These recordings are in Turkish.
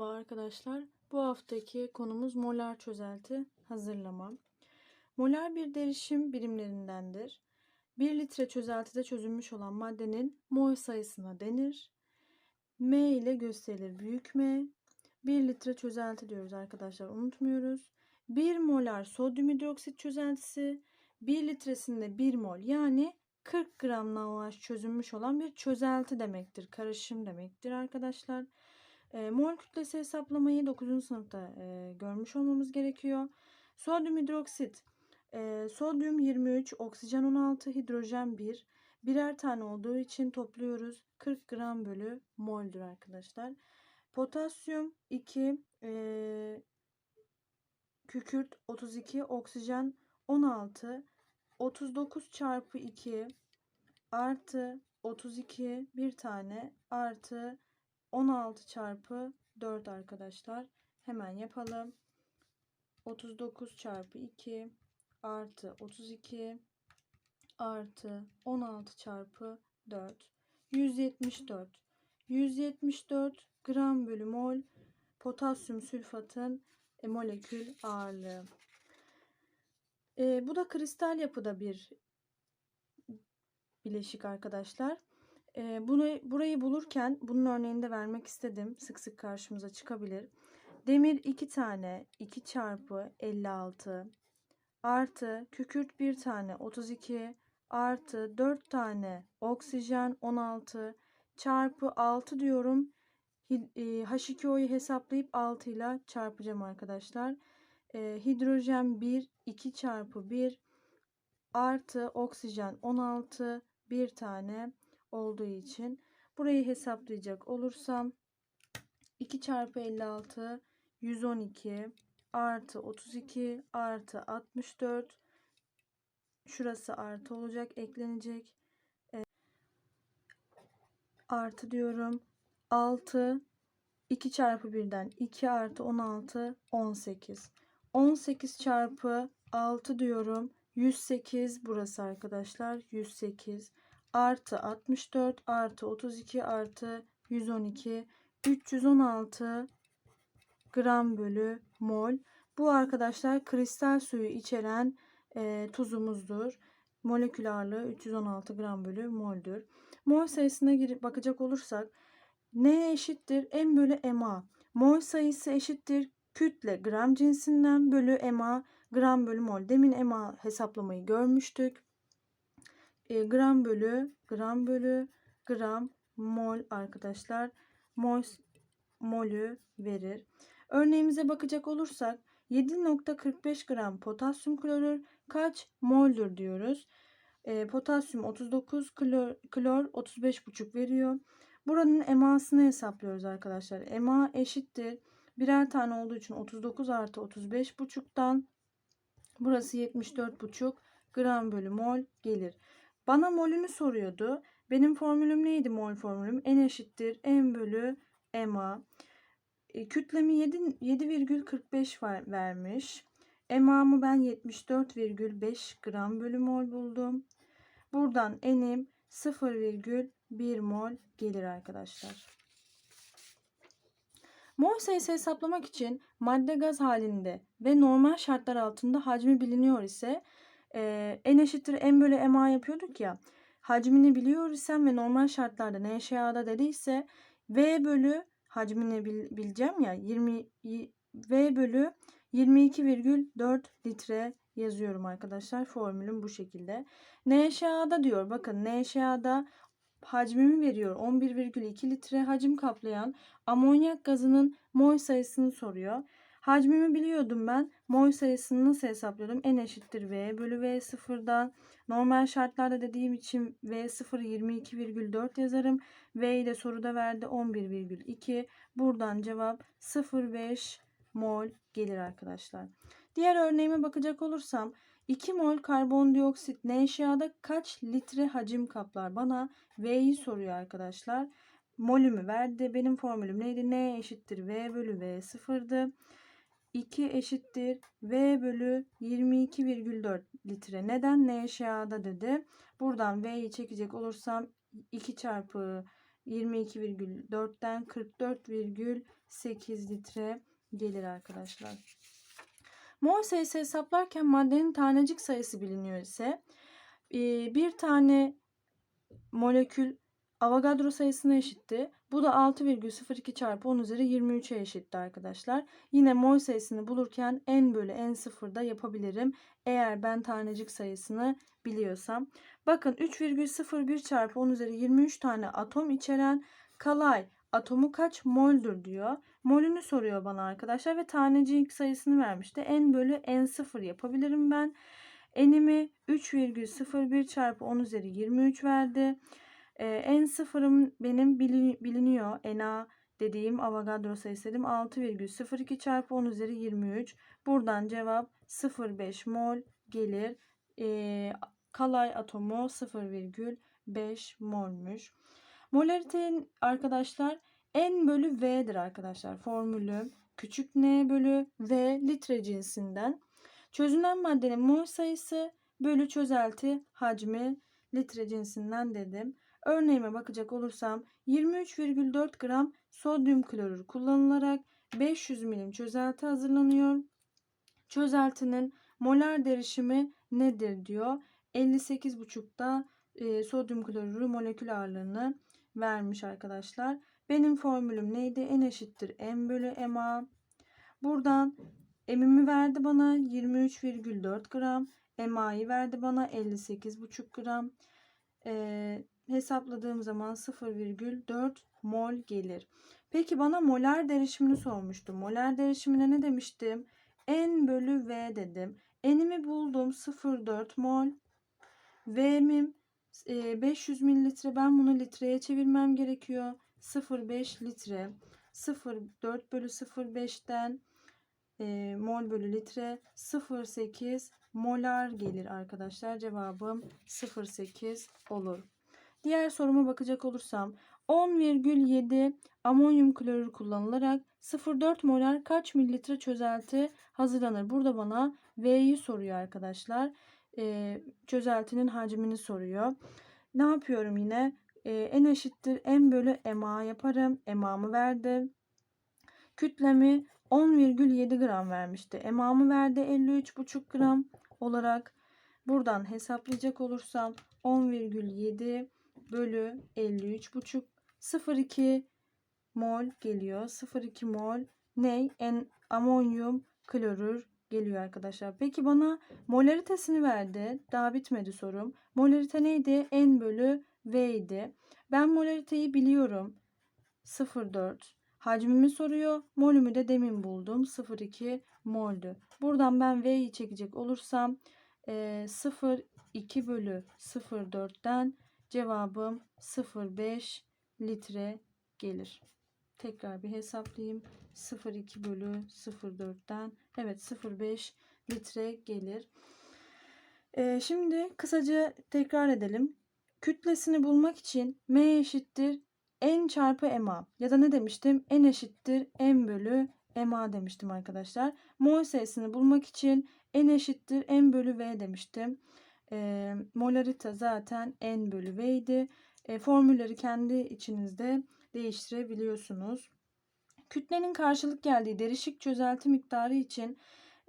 Merhaba arkadaşlar. Bu haftaki konumuz molar çözelti hazırlama. Molar bir derişim birimlerindendir. 1 litre çözeltide çözülmüş olan maddenin mol sayısına denir. M ile gösterilir. Büyük M. 1 litre çözelti diyoruz arkadaşlar. Unutmuyoruz. 1 molar sodyum hidroksit çözeltisi 1 litresinde 1 mol yani 40 gram NaOH çözülmüş olan bir çözelti demektir. Karışım demektir arkadaşlar. E, mol kütlesi hesaplamayı 9. sınıfta e, görmüş olmamız gerekiyor. Sodyum hidroksit. E, sodyum 23, oksijen 16, hidrojen 1. Birer tane olduğu için topluyoruz. 40 gram bölü moldür arkadaşlar. Potasyum 2, e, kükürt 32, oksijen 16, 39 çarpı 2 artı 32 bir tane artı 16 çarpı 4 arkadaşlar. Hemen yapalım. 39 çarpı 2 artı 32 artı 16 çarpı 4 174 174 gram bölü mol potasyum sülfatın e, molekül ağırlığı. E, bu da kristal yapıda bir bileşik arkadaşlar. E, bunu burayı bulurken bunun örneğini de vermek istedim. Sık sık karşımıza çıkabilir. Demir 2 tane 2 çarpı 56 artı kükürt 1 tane 32 artı 4 tane oksijen 16 çarpı 6 diyorum. H2O'yu hesaplayıp 6 ile çarpacağım arkadaşlar. E, hidrojen 1 2 çarpı 1 artı oksijen 16 bir tane olduğu için burayı hesaplayacak olursam 2 çarpı 56 112 artı 32 artı 64 şurası artı olacak eklenecek. E, artı diyorum. 6 2 çarpı 1'den 2 artı 16 18 18 çarpı 6 diyorum. 108 burası arkadaşlar 108 artı 64 artı 32 artı 112 316 gram bölü mol. Bu arkadaşlar kristal suyu içeren e, tuzumuzdur. Molekül ağırlığı 316 gram bölü moldür. Mol sayısına girip bakacak olursak N eşittir M bölü MA. Mol sayısı eşittir kütle gram cinsinden bölü MA gram bölü mol. Demin MA hesaplamayı görmüştük e, gram bölü gram bölü gram mol arkadaşlar mol molü verir. Örneğimize bakacak olursak 7.45 gram potasyum klorür kaç moldür diyoruz. E, potasyum 39 klor, klor 35,5 veriyor. Buranın emasını hesaplıyoruz arkadaşlar. Ema eşittir. Birer tane olduğu için 39 artı 35,5'tan burası 74,5 gram bölü mol gelir. Bana molünü soruyordu. Benim formülüm neydi mol formülüm? N eşittir M bölü MA. E, kütlemi 7,45 vermiş. MA'mı ben 74,5 gram bölü mol buldum. Buradan N'im 0,1 mol gelir arkadaşlar. Mol sayısı hesaplamak için madde gaz halinde ve normal şartlar altında hacmi biliniyor ise e, n eşittir m bölü ma yapıyorduk ya. Hacmini biliyor isem ve normal şartlarda NŞA'da dediyse V bölü hacmini bil, bileceğim ya 20 V bölü 22,4 litre yazıyorum arkadaşlar. Formülüm bu şekilde. NŞA'da diyor bakın NŞA'da hacmimi veriyor. 11,2 litre hacim kaplayan amonyak gazının mol sayısını soruyor. Hacmimi biliyordum ben. Mol sayısını nasıl hesaplıyordum? N eşittir V bölü V sıfırdan. Normal şartlarda dediğim için V sıfır 22,4 yazarım. V'yi de soruda verdi 11,2. Buradan cevap 0,5 mol gelir arkadaşlar. Diğer örneğime bakacak olursam 2 mol karbondioksit NaCa'da kaç litre hacim kaplar? Bana V'yi soruyor arkadaşlar. Molümü verdi. Benim formülüm neydi? N eşittir V bölü V sıfırdı. 2 eşittir V bölü 22,4 litre. Neden? NŞA'da dedi. Buradan V'yi çekecek olursam 2 çarpı 22,4'ten 44,8 litre gelir arkadaşlar. Mol sayısı hesaplarken maddenin tanecik sayısı biliniyor ise bir tane molekül Avogadro sayısına eşitti. Bu da 6,02 çarpı 10 üzeri 23'e eşitti arkadaşlar. Yine mol sayısını bulurken n bölü n sıfırda yapabilirim. Eğer ben tanecik sayısını biliyorsam. Bakın 3,01 çarpı 10 üzeri 23 tane atom içeren kalay atomu kaç moldür diyor. Molünü soruyor bana arkadaşlar ve tanecik sayısını vermişti. n bölü n sıfır yapabilirim ben. N'imi 3,01 çarpı 10 üzeri 23 verdi. En sıfırım benim biliniyor. Na dediğim Avogadro sayısı dedim. 6,02 çarpı 10 üzeri 23. Buradan cevap 0,5 mol gelir. Ee, kalay atomu 0,5 molmuş. Molaritenin arkadaşlar N bölü V'dir arkadaşlar. Formülü küçük N bölü V litre cinsinden. Çözünen maddenin mol sayısı bölü çözelti hacmi litre cinsinden dedim. Örneğime bakacak olursam 23,4 gram sodyum klorür kullanılarak 500 milim çözelti hazırlanıyor. Çözeltinin molar derişimi nedir diyor. 58,5'da e, sodyum klorürü molekül ağırlığını vermiş arkadaşlar. Benim formülüm neydi? N eşittir M bölü MA. Buradan M'imi verdi bana 23,4 gram. MA'yı verdi bana 58,5 gram. Ee, hesapladığım zaman 0,4 mol gelir. Peki bana molar derişimini sormuştu. Molar derişimine ne demiştim? N bölü V dedim. N'imi buldum 0,4 mol. V'mim 500 mililitre. Ben bunu litreye çevirmem gerekiyor. 0,5 litre. 0,4 bölü 0,5'ten e, mol bölü litre 0,8 molar gelir arkadaşlar. Cevabım 0,8 olur. Diğer soruma bakacak olursam 10,7 amonyum klorür kullanılarak 0,4 molar kaç mililitre çözelti hazırlanır? Burada bana V'yi soruyor arkadaşlar. Ee, çözeltinin hacmini soruyor. Ne yapıyorum yine? Ee, n eşittir m bölü ma yaparım. Ma'mı verdi. Kütlemi 10,7 gram vermişti. Ma'mı verdi 53,5 gram olarak. Buradan hesaplayacak olursam 10,7 bölü 53,5 0,2 mol geliyor. 0,2 mol ne? En amonyum klorür geliyor arkadaşlar. Peki bana molaritesini verdi. Daha bitmedi sorum. Molarite neydi? N bölü V idi. Ben molariteyi biliyorum. 0,4. Hacmimi soruyor. Molümü de demin buldum. 0,2 moldü. Buradan ben V'yi çekecek olursam e, 0,2 bölü 0,4'ten Cevabım 0,5 litre gelir. Tekrar bir hesaplayayım. 0,2 bölü 0,4'ten evet 0,5 litre gelir. Ee, şimdi kısaca tekrar edelim. Kütlesini bulmak için M eşittir N çarpı MA ya da ne demiştim? N eşittir M bölü MA demiştim arkadaşlar. Mol sayısını bulmak için N eşittir M bölü V demiştim. E, molarite zaten N bölü V idi. E, formülleri kendi içinizde değiştirebiliyorsunuz. Kütlenin karşılık geldiği derişik çözelti miktarı için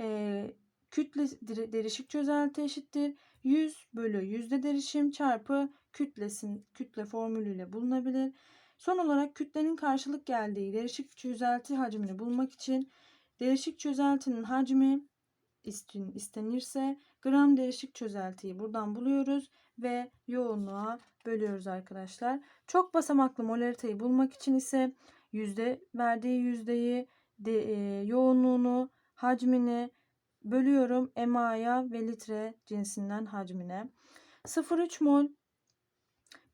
e, kütle derişik çözelti eşittir. 100 bölü yüzde derişim çarpı kütlesin kütle formülüyle bulunabilir. Son olarak kütlenin karşılık geldiği derişik çözelti hacmini bulmak için derişik çözeltinin hacmi istenirse gram değişik çözeltiyi buradan buluyoruz ve yoğunluğa bölüyoruz arkadaşlar. Çok basamaklı molariteyi bulmak için ise yüzde verdiği yüzdeyi de, e, yoğunluğunu hacmini bölüyorum emaya ve litre cinsinden hacmine. 0,3 mol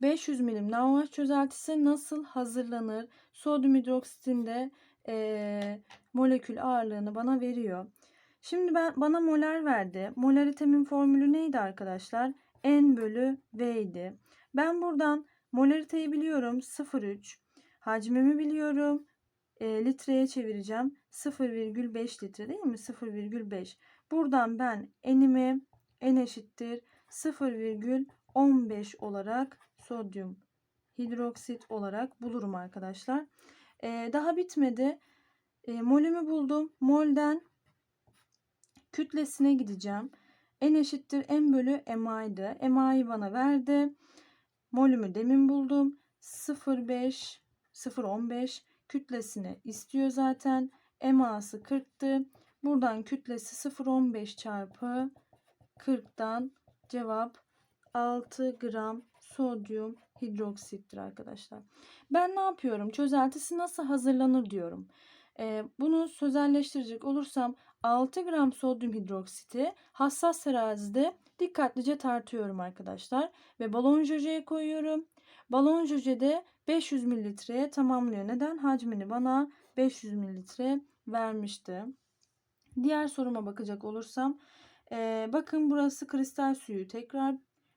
500 milim NaOH çözeltisi nasıl hazırlanır? Sodyum hidroksitinde e, molekül ağırlığını bana veriyor. Şimdi ben bana molar verdi. Molaritemin formülü neydi arkadaşlar? N bölü V idi. Ben buradan molariteyi biliyorum 0,3. Hacmimi biliyorum. E, litreye çevireceğim. 0,5 litre değil mi? 0,5. Buradan ben N'imi N eşittir 0,15 olarak sodyum hidroksit olarak bulurum arkadaşlar. Ee, daha bitmedi. Ee, molümü buldum. Molden kütlesine gideceğim. N eşittir M bölü MA'ydı. MA'yı bana verdi. Molümü demin buldum. 0,5 0,15 kütlesini istiyor zaten. MA'sı 40'tı. Buradan kütlesi 0,15 çarpı 40'dan cevap 6 gram sodyum hidroksittir arkadaşlar. Ben ne yapıyorum? Çözeltisi nasıl hazırlanır diyorum. Ee, bunu sözelleştirecek olursam 6 gram sodyum hidroksiti hassas terazide dikkatlice tartıyorum arkadaşlar. Ve balon jojeye koyuyorum. Balon jojede 500 mililitreye tamamlıyor. Neden? Hacmini bana 500 mililitre vermişti. Diğer soruma bakacak olursam ee, bakın burası kristal suyu. Tekrar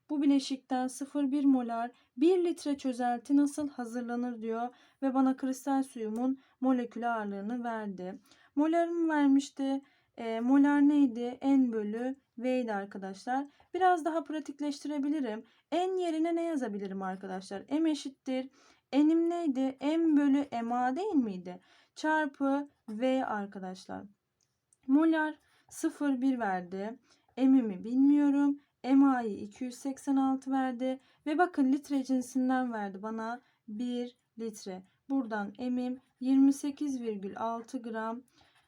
bu bileşikten 0,1 molar 1 litre çözelti nasıl hazırlanır diyor ve bana kristal suyumun molekül ağırlığını verdi. Molarımı vermişti. E, molar neydi? N bölü V'ydi arkadaşlar. Biraz daha pratikleştirebilirim. N yerine ne yazabilirim arkadaşlar? M eşittir. N'im neydi? M bölü MA değil miydi? Çarpı V arkadaşlar. Molar 0,1 verdi. M'imi bilmiyorum. MA'yı 286 verdi. Ve bakın litre cinsinden verdi bana 1 litre. Buradan M'im 28,6 gram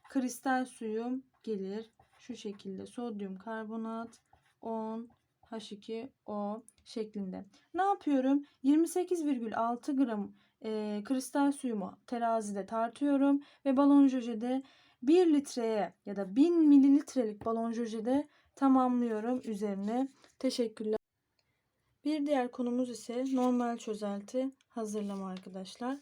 kristal suyum gelir. Şu şekilde sodyum karbonat 10 H2O şeklinde. Ne yapıyorum? 28,6 gram e, kristal suyumu terazide tartıyorum ve balon jojede 1 litreye ya da 1000 mililitrelik balon jojede tamamlıyorum üzerine. Teşekkürler. Bir diğer konumuz ise normal çözelti hazırlama arkadaşlar.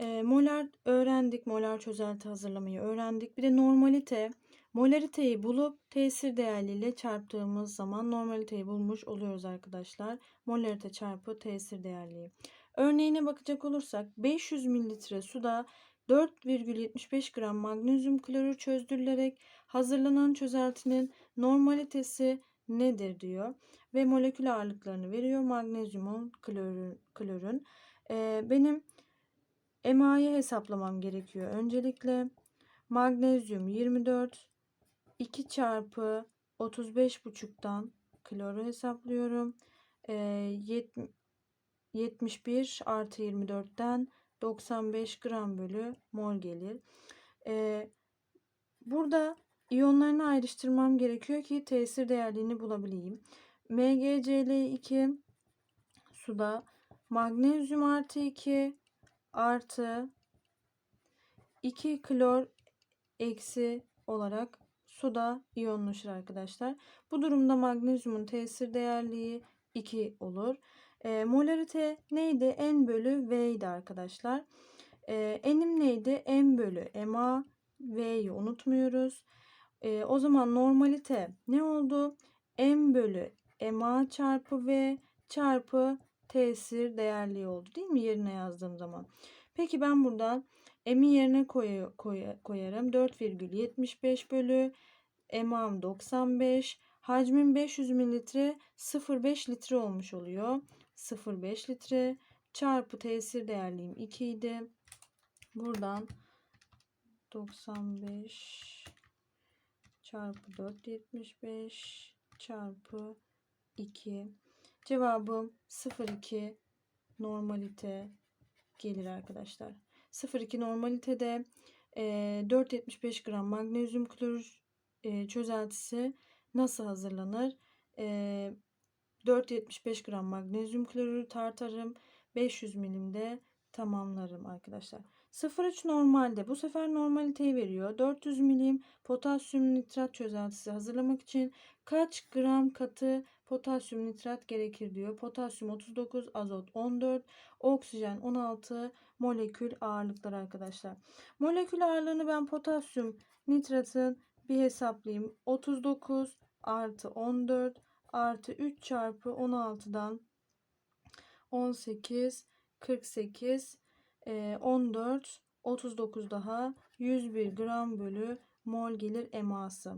E, molar öğrendik. Molar çözelti hazırlamayı öğrendik. Bir de normalite. Molariteyi bulup tesir değerliyle çarptığımız zaman normaliteyi bulmuş oluyoruz arkadaşlar. Molarite çarpı tesir değerliği. Örneğine bakacak olursak 500 mililitre suda 4,75 gram magnezyum klorür çözdürülerek hazırlanan çözeltinin normalitesi nedir diyor. Ve molekül ağırlıklarını veriyor magnezyumun klorün. klorün. Ee, benim MA'yı hesaplamam gerekiyor. Öncelikle magnezyum 24 2 çarpı 35,5'tan kloru hesaplıyorum. Ee, 71 artı 24'ten 95 gram bölü mol gelir. Ee, burada iyonlarını ayrıştırmam gerekiyor ki tesir değerliğini bulabileyim. MgCl2 suda magnezyum artı 2 artı 2 klor eksi olarak suda iyonlaşır arkadaşlar. Bu durumda magnezyumun tesir değerliği 2 olur. E, molarite neydi? N bölü V idi arkadaşlar. E, N'im neydi? M bölü MA V'yi unutmuyoruz. E, o zaman normalite ne oldu? M bölü MA çarpı V çarpı tesir değerliği oldu değil mi yerine yazdığım zaman. Peki ben buradan M'i yerine koy, koy, koyarım. 4,75 bölü MA'm 95. Hacmim 500 mililitre 0,5 litre olmuş oluyor. 0,5 litre çarpı tesir değerliğim 2 idi. Buradan 95 çarpı 4,75 çarpı 2 cevabım 0,2 normalite gelir arkadaşlar. 0,2 normalitede e, 4,75 gram magnezyum klorür çözeltisi nasıl hazırlanır? E, 475 gram magnezyum klorürü tartarım. 500 milimde tamamlarım arkadaşlar. 0,3 normalde bu sefer normaliteyi veriyor. 400 milim potasyum nitrat çözeltisi hazırlamak için kaç gram katı potasyum nitrat gerekir diyor. Potasyum 39, azot 14, oksijen 16 molekül ağırlıkları arkadaşlar. Molekül ağırlığını ben potasyum nitratın bir hesaplayayım. 39 artı 14 artı 3 çarpı 16'dan 18 48 14 39 daha 101 gram bölü mol gelir eması.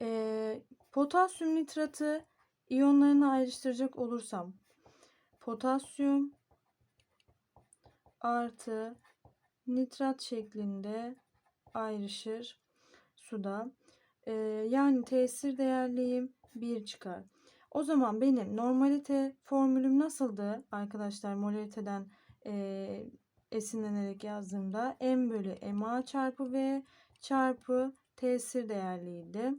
E, potasyum nitratı iyonlarını ayrıştıracak olursam potasyum artı nitrat şeklinde ayrışır suda. Ee, yani tesir değerliğim 1 çıkar. O zaman benim normalite formülüm nasıldı arkadaşlar molariteden e, esinlenerek yazdığımda m bölü ma çarpı v çarpı tesir değerliydi.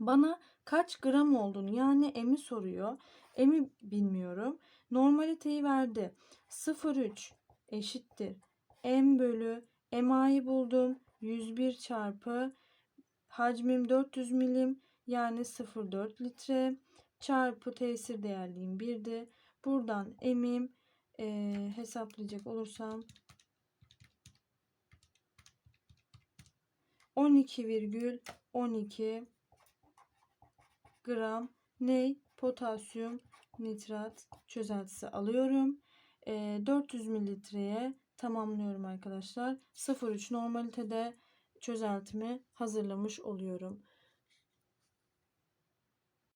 Bana kaç gram olduğunu yani m'i soruyor. M'i bilmiyorum. Normaliteyi verdi. 0,3 eşittir. M bölü MA'yı buldum. 101 çarpı hacmim 400 milim yani 0,4 litre çarpı tesir değerliğim 1'di. Buradan M'im e, hesaplayacak olursam 12,12 gram ney potasyum nitrat çözeltisi alıyorum. E, 400 mililitreye tamamlıyorum arkadaşlar. 0,3 normalitede çözeltimi hazırlamış oluyorum.